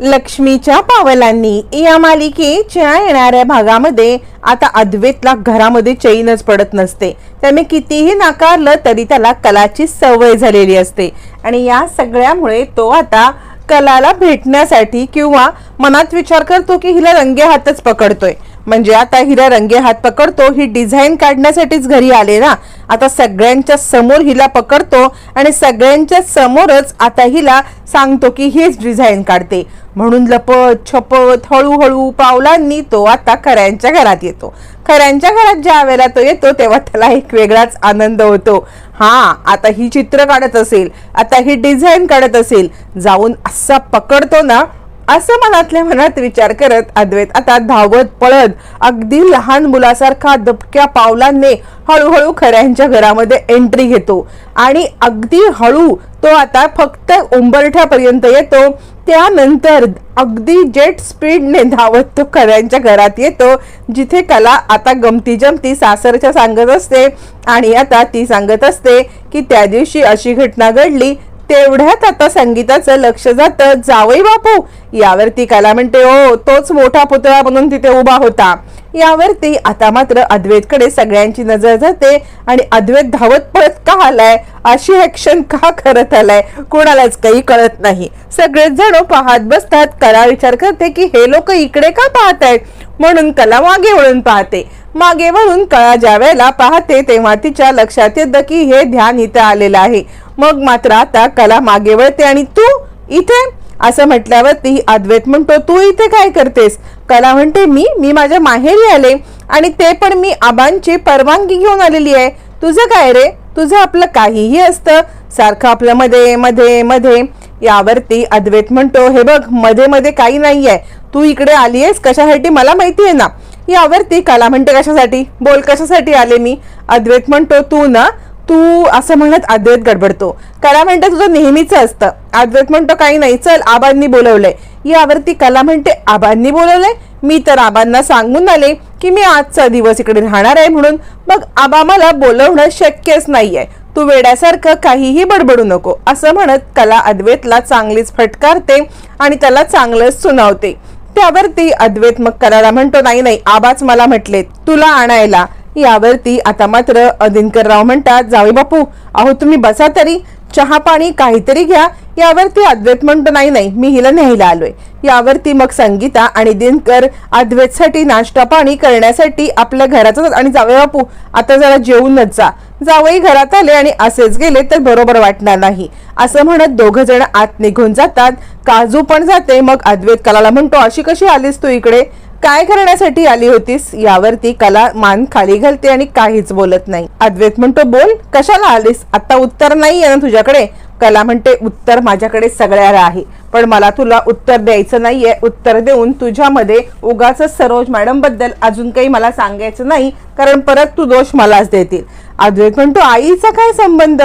लक्ष्मीच्या पावलांनी या मालिकेच्या येणाऱ्या भागामध्ये आता अद्वैतला घरामध्ये चैनच पडत नसते. त्याने कितीही नाकारलं तरी त्याला कलाची सवय झालेली असते. आणि या सगळ्यामुळे तो आता कलाला भेटण्यासाठी किंवा मनात विचार करतो की हिला रंगे हातच पकडतोय. म्हणजे आता हिला रंगे हात पकडतो ही डिझाईन काढण्यासाठीच घरी आले ना. आता सगळ्यांच्या समोर हिला पकडतो आणि सगळ्यांच्या समोरच आता हिला सांगतो की हीच डिझाईन काढते. म्हणून लपत छपत हळूहळू पावलांनी तो आता खऱ्यांच्या घरात येतो. खऱ्यांच्या घरात ज्या वेळेला तो येतो तेव्हा त्याला एक वेगळाच आनंद होतो. हा आता ही चित्र काढत असेल आता ही डिझाईन काढत असेल जाऊन असा पकडतो ना असं मनातल्या मनात विचार करत अद्वैत आता धावत पळत अगदी लहान मुलासारखा दबक्या पावलांनी हळूहळू खऱ्यांच्या घरामध्ये एंट्री घेतो. आणि अगदी हळू तो आता फक्त उंबरठ्यापर्यंत येतो. त्यानंतर अगदी जेट स्पीडने धावत तो खऱ्यांच्या घरात येतो जिथे कला आता गमती जमती सासरच्या सांगत असते. आणि आता ती सांगत असते की त्या दिवशी अशी घटना घडली तेवढ्यात आता संगीताचं लक्ष जातं. जावई बापू यावरती कला म्हणते ओ तोच मोठा पुतळा म्हणून तिथे उभा होता. यावरती आता मात्र अद्वैतकडे सगळ्यांची नजर जाते आणि अद्वैत धावत पळत का आलाय? अशी ऍक्शन का करत आलाय? कोणालाच काही कळत नाही. सगळेच जण पाहत बसतात. कला विचार करते की हे लोक इकडे का पाहत आहेत म्हणून कला मागे वळून पाहते. मागे वळून कळा ज्या वेळेला पाहते तेव्हा तिच्या लक्षात येतं की हे ध्यान इथं आलेलं आहे. मग मात्र आता कला मागे वळते आणि तू इथे असं म्हटल्यावर ती अद्वैत म्हणतो तू इथे काय करतेस? कला म्हणते मी मी माझ्या माहेरी आले आणि ते पण मी आबांची परवानगी घेऊन आलेली आहे. तुझं काय रे? तुझं आपलं काहीही असतं. सारखं आपलं मध्ये मध्ये मध्ये. यावरती अद्वैत म्हणतो हे बघमध्ये मध्ये काही नाही आहे तू इकडे आली आहेस कशासाठी? मला माहिती आहे ना. यावरती कला म्हणते कशासाठी? बोल कशासाठी आले मी? अद्वैत म्हणतो तू ना तू असं म्हणत अद्वैत गडबडतो. कला म्हणते तुझं नेहमीचं असतं. अद्वैत म्हणतो काही नाही चल आबांनी बोलवलंय. यावरती कला म्हणते आबांनी बोलवलंय. मी तर आबांना सांगून आले की मी आजचा दिवस इकडे राहणार आहे म्हणून. मग आबा मला बोलवणं शक्यच नाहीये. तू वेड्यासारखं काहीही बडबडू नको असं म्हणत कला अद्वैतला चांगलीच फटकारते आणि त्याला चांगलंच सुनावते. त्यावरती अद्वैत मग कलाला म्हणतो नाही नाही आबाच मला म्हटले तुला आणायला. यावरती आता मात्र दिनकरराव म्हणतात जावे बापू अहो तुम्ही बसा तरी. चहा पाणी काहीतरी घ्या. यावरती अद्वैत म्हणतो नाही नाही मी हिला न्यायला आलोय. यावरती मग संगीता आणि दिनकर अद्वैतसाठी नाश्ता पाणी करण्यासाठी आपल्या घराचा आणि जावे बापू आता जरा जेवूनच जा. जावई घरात आले आणि असेच गेले तर बरोबर वाटणार नाही. असं म्हणत दोघ जण आत निघून जातात. काजू पण जाते. मग अद्वैत कलाला म्हणतो अशी कशी आलीस तू इकडे? काय करण्यासाठी आली होतीस? यावरती कला मान खाली घालते आणि काहीच बोलत नाही. अद्वैत म्हणतो बोल कशाला आलीस? आता उत्तर नाही आहे ना तुझ्याकडे? कला म्हणते उत्तर माझ्याकडे सगळ्याला आहे पण मला तुला उत्तर द्यायचं नाहीये. उत्तर देऊन तुझ्यामध्ये उगाच सरोज मॅडमबद्दल अजून काही मला सांगायचं नाही कारण परत तू दोष मलाच देतील. अद्वैत म्हणतो आईचा काय संबंध?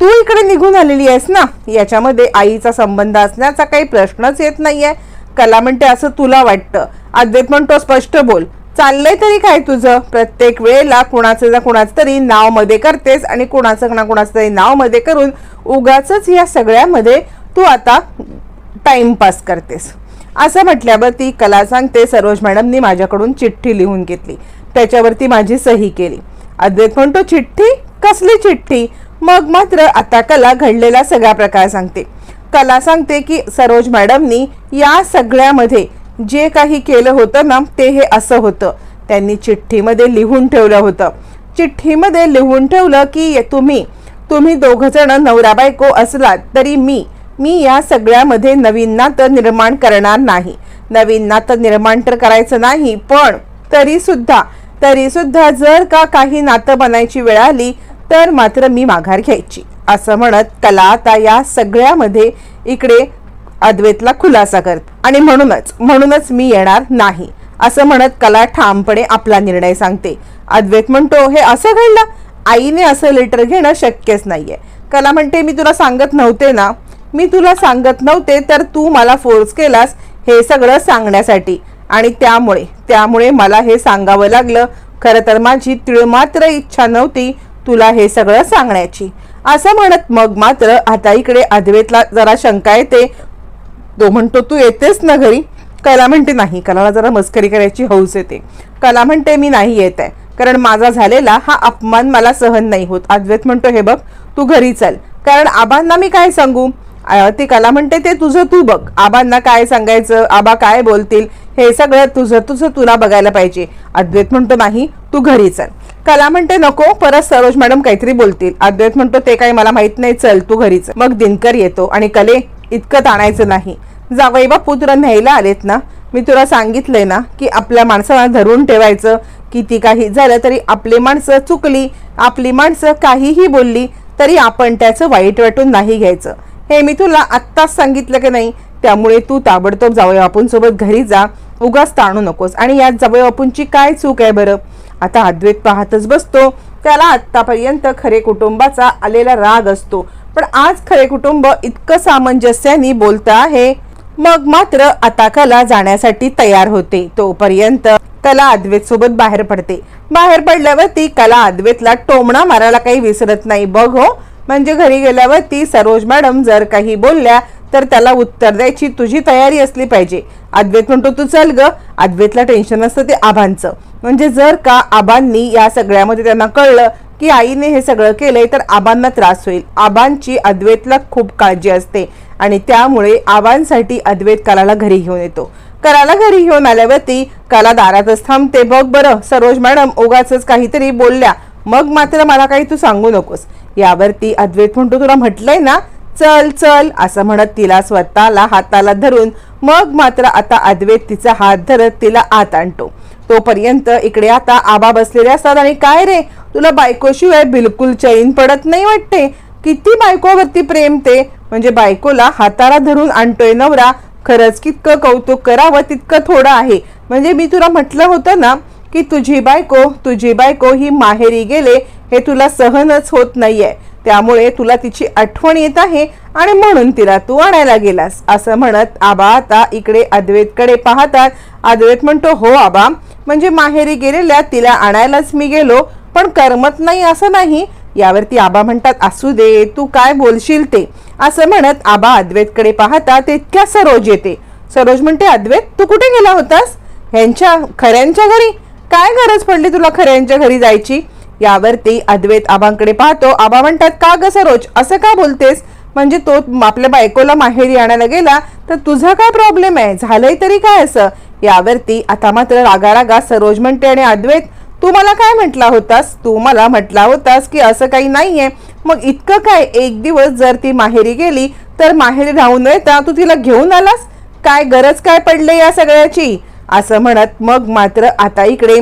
तू इकडे निघून आलेली आहेस ना? याच्यामध्ये आईचा संबंध असण्याचा काही प्रश्नच येत नाहीये. कला म्हणते असं तुला वाटतं. अद्वैत म्हणतो स्पष्ट बोल. चाललंय तरी काय तुझं? प्रत्येक वेळेला कुणाचं ना कुणाचं तरी नावमध्ये करतेस आणि कुणाचं ना कुणाचं तरी नावमध्ये करून उगाच या सगळ्यामध्ये तू आता टाइमपास करतेस. असं म्हटल्यावर ती कला सांगते सरोज मॅडमनी माझ्याकडून चिठ्ठी लिहून घेतली. त्याच्यावरती माझी सही केली. अद्वैत म्हणतो चिठ्ठी? कसली चिठ्ठी? मग मात्र आता कला घडलेला सगळा प्रकार सांगते. कला सांगते की सरोज मॅडमनी या सगळ्यामध्ये जे काही केलं होतं ना ते हे असं होतं. त्यांनी चिठ्ठीमध्ये लिहून ठेवलं होतं. चिठ्ठीमध्ये लिहून ठेवलं की तुम्ही तुम्ही दोघंजण नवरा बायको असलात तरी मी मी या सगळ्यामध्ये नवीन नातं निर्माण करणार नाही. नवीन नातं निर्माण तर करायचं नाही पण तरीसुद्धा तरीसुद्धा जर का काही नातं बनायची वेळ आली तर मात्र मी माघार घ्यायची. असं म्हणत कला आता या सगळ्यामध्ये इकडे अद्वैतला खुलासा करत. आणि म्हणूनच म्हणूनच मी येणार नाही असं म्हणत कला ठामपणे आपला निर्णय सांगते. अद्वैत म्हणतो हे असं घडलं? आईने असं लेटर घेणं शक्यच नाहीये. कला म्हणते मी तुला सांगत नव्हते ना? मी तुला सांगत नव्हते तर तू मला फोर्स केलास हे सगळं सांगण्यासाठी. आणि त्यामुळे त्यामुळे मला हे सांगावं लागलं. खरं तर माझी तिळमात्र इच्छा नव्हती तुला हे सगळं सांगण्याची. असं म्हणत मग मात्र आता इकडे अद्वैतला जरा शंका येते. तो म्हणतो तू येतेस ना घरी? कला म्हणते नाही कलाला जरा मस्करी करायची हौस येते. कला म्हणते मी नाही येत आहे कारण माझा झालेला हा अपमान मला सहन नाही होत. अद्वैत म्हणतो हे बघ तू घरी चल कारण आबांना मी काय सांगू? ते ती कला म्हणते ते तुझं तू बघ आबांना काय सांगायचं आबा काय बोलतील हे सगळं तुझं तुझं तुला बघायला पाहिजे. अद्वैत म्हणतो नाही तू घरी चल. कला म्हणते नको परत सरोज मॅडम काहीतरी बोलतील. अद्वैत म्हणतो ते काही मला माहीत नाही चल तू घरीच. मग दिनकर येतो आणि कले इतकं ताणायचं नाही. जावई बापू तुला न्यायला आलेत ना. मी तुला सांगितलंय ना की आपल्या माणसाला धरून ठेवायचं. किती काही झालं तरी आपली माणसं चुकली आपली माणसं काहीही बोलली तरी आपण त्याचं वाईट वाटून नाही घ्यायचं. हे मी तुला आत्ताच सांगितलं की नाही त्यामुळे तू ताबडतोब जावई बापूंसोबत घरी जा. उगाच ताणू नकोस. आणि यात जावई बापूंची काय चूक आहे बरं? आता अद्वैत पाहतच बसतो. त्याला आतापर्यंत खरे कुटुंबाचा आलेला राग असतो. पण आज खरे कुटुंब इतकं सामंजस्याने बोलत आहे. मग मात्र आता कला जाण्यासाठी तयार होते. तोपर्यंत कला अद्वैत सोबत बाहेर पडते. बाहेर पडल्यावरती कला अद्वैतला टोमणा मारायला काही विसरत नाही. बघ हो म्हणजे घरी गेल्यावरती सरोज मॅडम जर काही बोलल्या तर त्याला उत्तर द्यायची तुझी तयारी असली पाहिजे. अद्वैत म्हणतो तू चल ग. अद्वैतला टेन्शन असतं ते आभांचं. म्हणजे जर का आबांनी या सगळ्यामध्ये त्यांना कळलं की आईने हे सगळं केलंय तर आबांना त्रास होईल. आबांची अद्वैतला खूप काळजी असते आणि त्यामुळे आबांसाठी अद्वैत कलाला घरी घेऊन येतो. कलाला घरी घेऊन आल्यावरती कला दारातच थांबते. बघ बरं सरोज मॅडम उगाच काहीतरी बोलल्या. मग मात्र मला काही तू सांगू नकोस. यावरती अद्वैत म्हणतो तुला म्हटलंय ना चल चल असं म्हणत तिला स्वतःला हाताला धरून मग मात्र आता अद्वैत तिचा हात धरत तिला आत आणतो. तोपर्यंत इकडे आता आबा बसलेले असतात. आणि काय रे? तुला बायकोशिवाय बिलकुल चैन पडत नाही वाटते? किती बायकोवरती प्रेम ते? म्हणजे बायकोला हाताला धरून आणतोय नवरा. खरंच कितकं कौतुक करावं तितकं थोडं आहे. म्हणजे मी तुला म्हटलं होतं ना की तुझी बायको तुझी बायको ही माहेरी गेले हे तुला सहनच होत नाहीये. त्यामुळे तुला तिची आठवण येत आहे आणि म्हणून तिला तू आणायला गेलास. असं म्हणत आबा आता इकडे अद्वैतकडे पाहतात. अद्वैत म्हणतो हो आबा म्हणजे माहेरी गेलेल्या तिला आणायलाच मी गेलो पण करमत नाही असं नाही. यावरती आबा म्हणतात असू दे तू काय बोलशील ते? असं म्हणत आबा अद्वैतकडे पाहता तितक्या सरोज येते. सरोज म्हणते अद्वैत तू कुठे गेला होतास? ह्यांच्या खऱ्यांच्या घरी? काय गरज पडली तुला खऱ्यांच्या घरी जायची? यावरती अद्वैत आबांकडे पाहतो आबा म्हणतात का ग सरोज असं का बोलतेस? म्हणजे तो आपल्या बायकोला माहेरी आणायला गेला तर तुझा काय प्रॉब्लेम आहे? झालंय तरी काय असं? यावरती आता मात्र रागा रागा सरोज म्हणते आणि अद्वैत तू मला काय म्हटला होतास? तू मला म्हटला होतास की असं काही नाहीये. मग इतकं काय? एक दिवस जर ती माहेरी गेली तर माहेरी राहून येता तू तिला घेऊन आलास? काय गरज काय पडले या सगळ्याची? असं म्हणत मग मात्र आता इकडे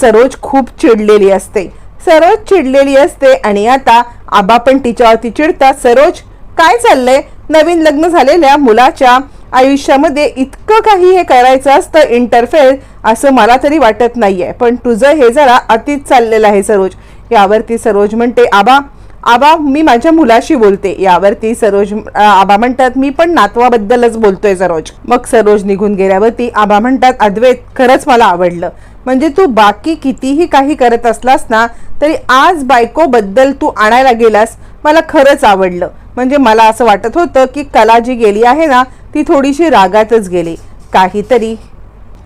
सरोज खूप चिडलेली असते. सरोज चिडलेली असते आणि आता आबा पण तिच्यावरती चिडतात. सरोज काय चाललंय? नवीन लग्न झालेल्या मुलाच्या आयुष्यामध्ये इतकं काही हे करायचं असतं इंटरफेअर असं मला तरी वाटत नाहीये. पण तुझं हे जरा अतीत चाललेलं आहे सरोज. यावरती सरोज म्हणते आबा आबा मी माझ्या मुलाशी बोलते. यावरती सरोज आबा म्हणतात मी पण नातवाबद्दलच बोलतोय सरोज. मग सरोज निघून गेल्यावरती आबा म्हणतात अद्वैत खरंच मला आवडलं. म्हणजे तू बाकी कितीही काही करत असलास ना तरी आज बायकोबद्दल तू आणायला गेलास मला खरंच आवडलं. म्हणजे मला असं वाटत होतं की कला जी गेली आहे ना ती थोडीशी रागातच गेली. काहीतरी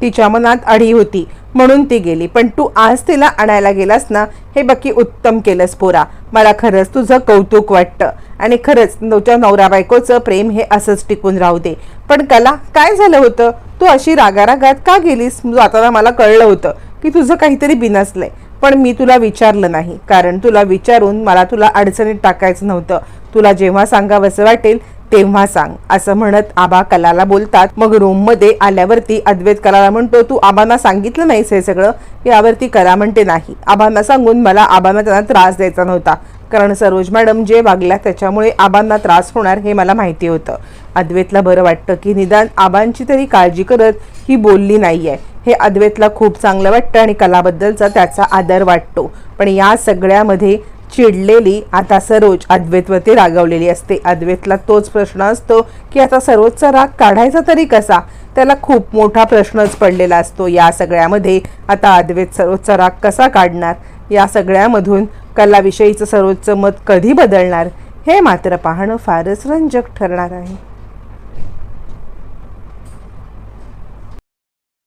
तिच्या मनात अढी होती म्हणून ती गेली. पण तू आज तिला आणायला गेलास ना हे बाकी उत्तम केलंस पोरा. मला खरंच तुझं कौतुक वाटतं. आणि खरंच तुझ्या नवरा बायकोचं प्रेम हे असंच टिकून राहू दे. पण कला काय झालं होतं? तू अशी रागारागात का गेलीस? जाताना मला कळलं होतं की तुझं काहीतरी बिनसलंय. पण मी तुला विचारलं नाही. कारण तुला विचारून मला तुला अडचणीत टाकायचं नव्हतं. तुला जेव्हा सांगावंसं वाटेल तेव्हा सांग. असं म्हणत आबा कलाला बोलतात. मग रूममध्ये आल्यावरती अद्वैत कलाला म्हणतो तू आबांना सांगितलं नाहीस हे सगळं? यावरती कला म्हणते नाही. आबांना सांगून मला आबांना त्यांना त्रास द्यायचा नव्हता. कारण सरोज मॅडम जे वागल्या त्याच्यामुळे आबांना त्रास होणार हे मला माहिती होतं. अद्वैतला बरं वाटतं की निदान आबांची तरी काळजी करत ही बोलली नाही आहे हे अद्वैतला खूप चांगलं वाटतं आणि कलाबद्दलचा त्याचा आदर वाटतो. पण या सगळ्यामध्ये चिडलेली आता सरोज अद्वैतवरती रागवलेली असते. अद्वैतला तोच प्रश्न असतो की आता सरोजचा राग काढायचा तरी कसा? त्याला खूप मोठा प्रश्नच पडलेला असतो. या सगळ्यामध्ये आता अद्वैत सरोजचा राग कसा काढणार? या सगळ्यामधून कलाविषयीचं सरोजचं मत कधी बदलणार? हे मात्र पाहणं फारच रंजक ठरणार आहे.